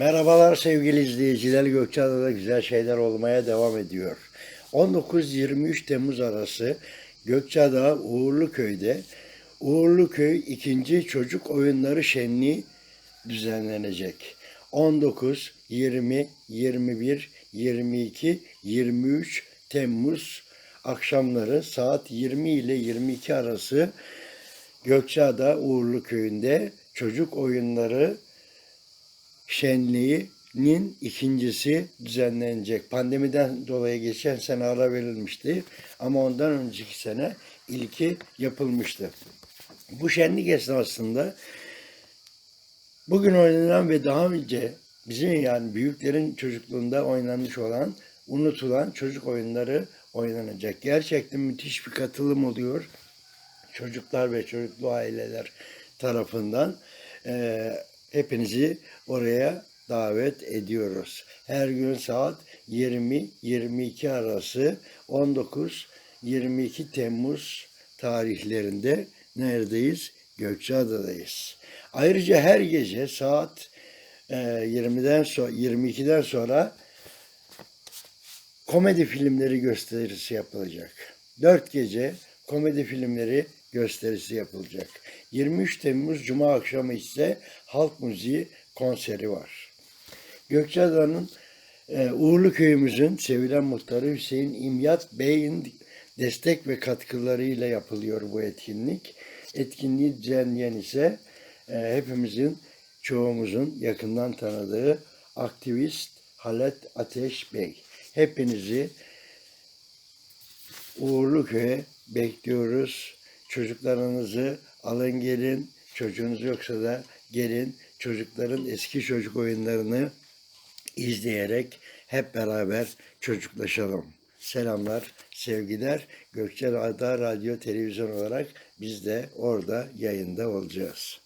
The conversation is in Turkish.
Merhabalar sevgili izleyiciler. Gökçeada'da güzel şeyler olmaya devam ediyor. 19-23 Temmuz arası Gökçeada Uğurluköy'de Uğurluköy 2. Çocuk Oyunları Şenliği düzenlenecek. 19, 20, 21, 22, 23 Temmuz akşamları saat 20 ile 22 arası Gökçeada Uğurlu Köyü'nde çocuk oyunları şenliğinin ikincisi düzenlenecek. Pandemiden dolayı geçen sene ara verilmişti ama ondan önceki sene ilki yapılmıştı. Bu şenlik esnasında bugün oynanan ve daha önce bizim yani büyüklerin çocukluğunda oynanmış olan unutulan çocuk oyunları oynanacak. Gerçekten müthiş bir katılım oluyor çocuklar ve çocuklu aileler tarafından e, hepinizi oraya davet ediyoruz. Her gün saat 20-22 arası 19-22 Temmuz tarihlerinde neredeyiz? Gökçeada'dayız. Ayrıca her gece saat e, 20'den sonra 22'den sonra komedi filmleri gösterisi yapılacak. Dört gece komedi filmleri gösterisi yapılacak. 23 Temmuz Cuma akşamı ise halk müziği konseri var. Gökçeada'nın e, Uğurlu köyümüzün sevilen muhtarı Hüseyin İmyat Bey'in destek ve katkılarıyla yapılıyor bu etkinlik. Etkinliği düzenleyen ise e, hepimizin çoğumuzun yakından tanıdığı aktivist Halet Ateş Bey. Hepinizi Uğurlu Köy'e bekliyoruz. Çocuklarınızı alın gelin. Çocuğunuz yoksa da gelin. Çocukların eski çocuk oyunlarını izleyerek hep beraber çocuklaşalım. Selamlar, sevgiler. Gökçeada Radyo Televizyon olarak biz de orada yayında olacağız.